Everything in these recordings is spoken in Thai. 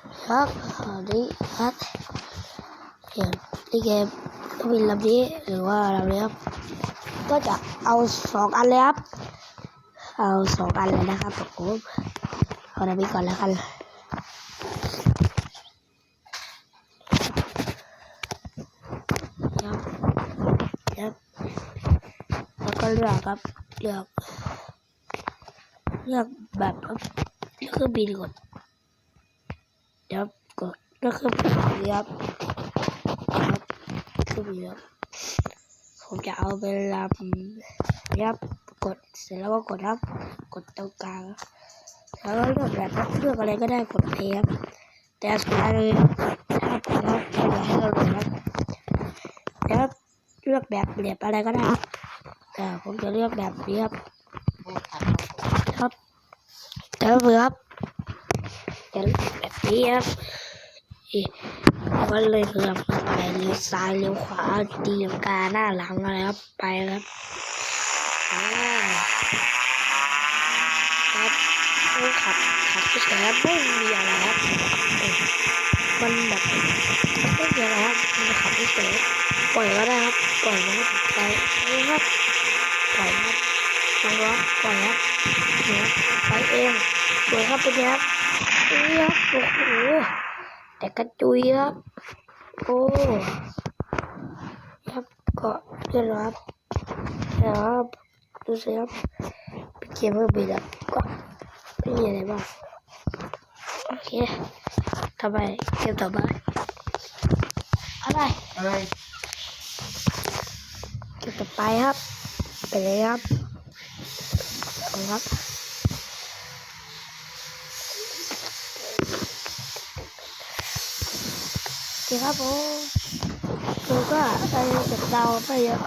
ครับสวัสดีครับเดี๋ยวนี่เกมก็มีลำนี้หรือว่าลำนี้ครับก็จะเอาสองอันเลยครับ เอาสองอันเลยนะครับผมเอาลำนี้ก่อนแล้วกันครับครับแล้วก็เลือกครับเลือกเลือกแบบครับเลือกเครื่องบินก่อน เดี๋ยวกดก็คือผมครับครับคือผมครับผมจะเอาไปลำยับกดเสร็จแล้วก็กดครับ กดตรงกลางแล้วก็เลือกแบบเลือกอะไรก็ได้กดเพย์ครับแต่สุดท้ายเลยถ้าผมครับจะให้เราเลยครับแล้วเลือกแบบเรียบอะไรก็ได้ครับแต่ผมจะเลือกแบบนี้ครับครับแล้วเพื่อครับ จะแบบนี้ครับก็เลยเรือไปเลี้ยวซ้ายเลี้ยวขวาตีลังกาหน้าหลังอะไรครับไปครับครับต้องขับขับเฉยๆครับไม่มีอะไรครับมันแบบไม่มีอะไรครับมันขับเฉยๆปล่อยก็ได้ครับปล่อยมันก็ไปนี่ครับปล่อยครับลองรับปล่อยครับ นี่ยไปเองสวยครับเป็นไงครับนี่ครับโอ้โหแต่กระจุยครับ โอ้ครับก็เรียบร้อยครับแล้วดูสิครับเป็นเกมเมอร์บีแล้วก็ไม่มีอะไรบ้างโอเคต่อไปเกมต่อไปอะไรอะไรเกมต่อไปครับไปเลยครับเอา ครับโอเคครับผมเราก็ได้เก็บดาวไปเยอะ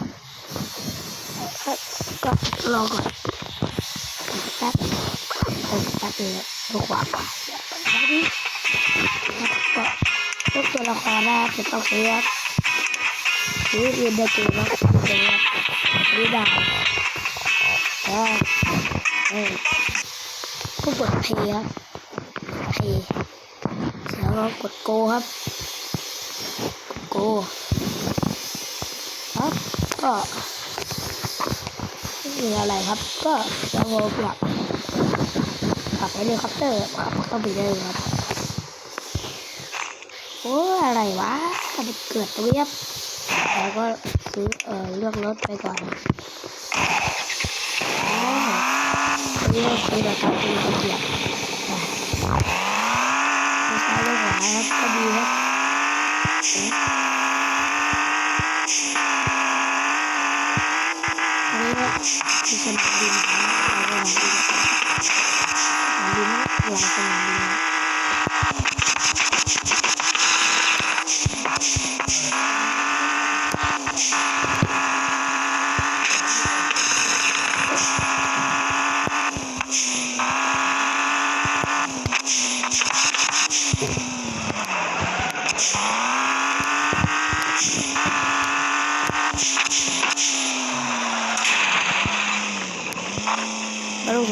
ครับก็รอก่อนแป๊บเออแป๊บเลยดูขวาขวาแบบนี้ครับก็ทุกตัวละครนะครับจะต้องซื้อครับซื้อเรียนได้เก่งครับซื้อครับซื้อดาวแล้ว ก็กดเพย์ครับเพย์แล้วก็กดโกครับโกครับก็ไม่มีอะไรครับ ก็จะโวกลับขับไปเลิคอปเตอร์ขับเข้าไปเลยครับโอ้อะไรวะมันเกิดตรงนี้ครับแล้วก็ซื้อเออเลือกรถไปก่อน เลือกซื้อแบบตัดตีเหยียบไม่ใช้เรื่องหวาครับก็ดีครับอันนี้ก็คือสนามบินนะครับเราก็ลองดูสนามบินนะหลังสนามบิน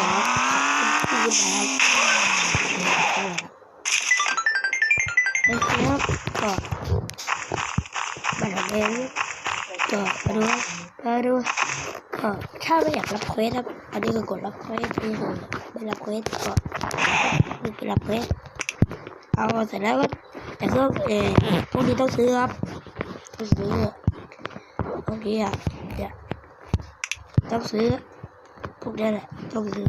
ไม่รู้หัวขับนขึ้นไปครับโอเครับก็มาทำเองก็มาดูมาดูก็ถ้าไม่อยากรับเควสครับอันนี้ก็กดรับเควสนี่คือไม่รับเควสก็นี่รับเควสเอาเสร็จแล้วก็แต่ก็เออพวกนี้ต้องซื้อครับต้องซื้อพวกนี้อะเนี่ยต้องซื้อพวกนี้แหละ ตรงนี้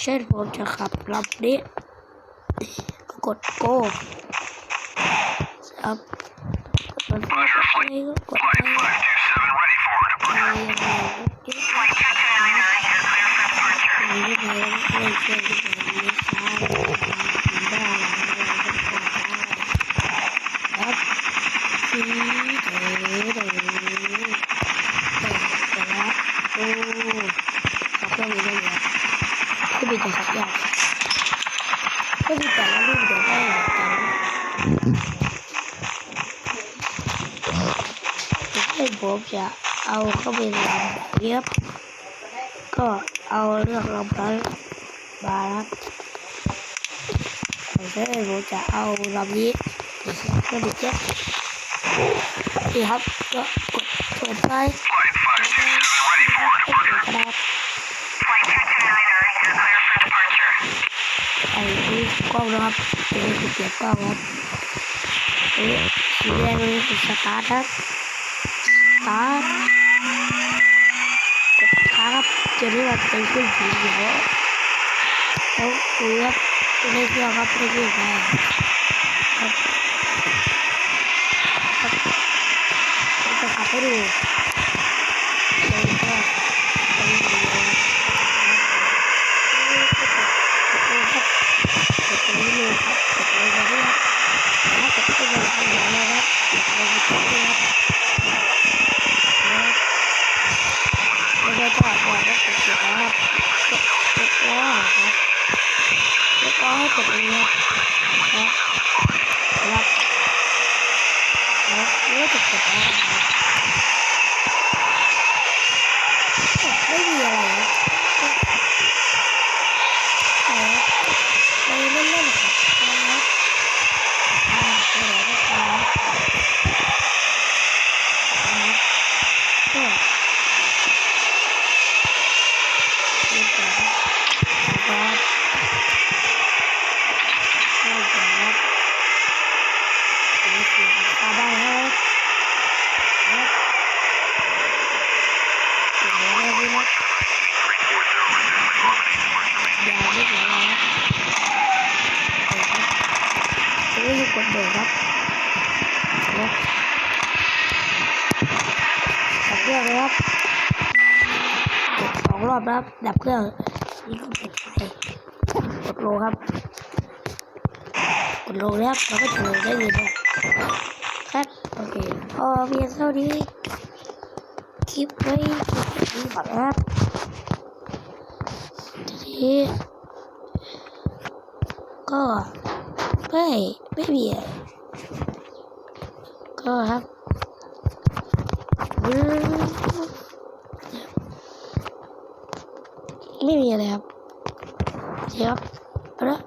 เช่นผมจะขับลำนี้ก็กดโก้ครับมันไปก็กดไปครับทีเด๋เด๋ โอ้ขับเครื่องนี้ได้เลย ก็มีแต่ขับยากก็มีแต่ละลูกเดี๋ยวได้แบบกันให้ผมจะเอาเข้าไปลำเย็บก็เอาเลือกลำนั้นมาครับโอเคผมจะเอาลำนี้เดี๋ยวก็ดิเจ็ตนี่ครับก็กดเปิดไฟกระดาษ Flight 229er, you're clear for departure. ไอ้นี่ กล้องนะครับเป็นคือเปลี่ยนกล้องครับนี่สีแดงนี่คือสตาร์ทครับสตาร์ทกดค้างครับจนที่มันเป็นขึ้นสีเขียวแล้วดูครับไม่ได้เครื่องครับไม่ได้เครื่องแรงครับครับจะขับให้ดูเลยก็ไปดูเลยครับ กดตรงนี้เลยครับกดตรงนี้เลยครับถ้ากดขึ้นมาทางไหนเลยครับกดลงไปที่นี่ครับ แล้วก็ถอดก่อนแล้วกดเสร็จแล้วครับกดกดล้อครับกดล้อให้กดตรงนี้ครับครับครับแล้วก็กดแล้วครับไม่มีอะไรครับไปเล่นๆครับครับอ่าไปไหนก็ไปครับก็เล่นต่อครับครับเล่นต่อครับเล่นเสียงตาบ้างครับครับเดี๋ยวเราดูนะยาวไม่ถึงแล้วครับ จะไม่กดเบรกครับนะดับเค รื่องครับสองรอบนะครับ ดับเครื่องนี่ก็ปิดไฟกดโลครับ กดโลแล้วเราก็จะลงได้เลยนะครับ โอเคพอเพียงเท่านี้ คลิปไว้คลิปนี้ก่อนนะครับทีนี้ก็ไม่ไม่มีก็ครับ ไม่มีอะไรครับเดี๋ยวเอาละ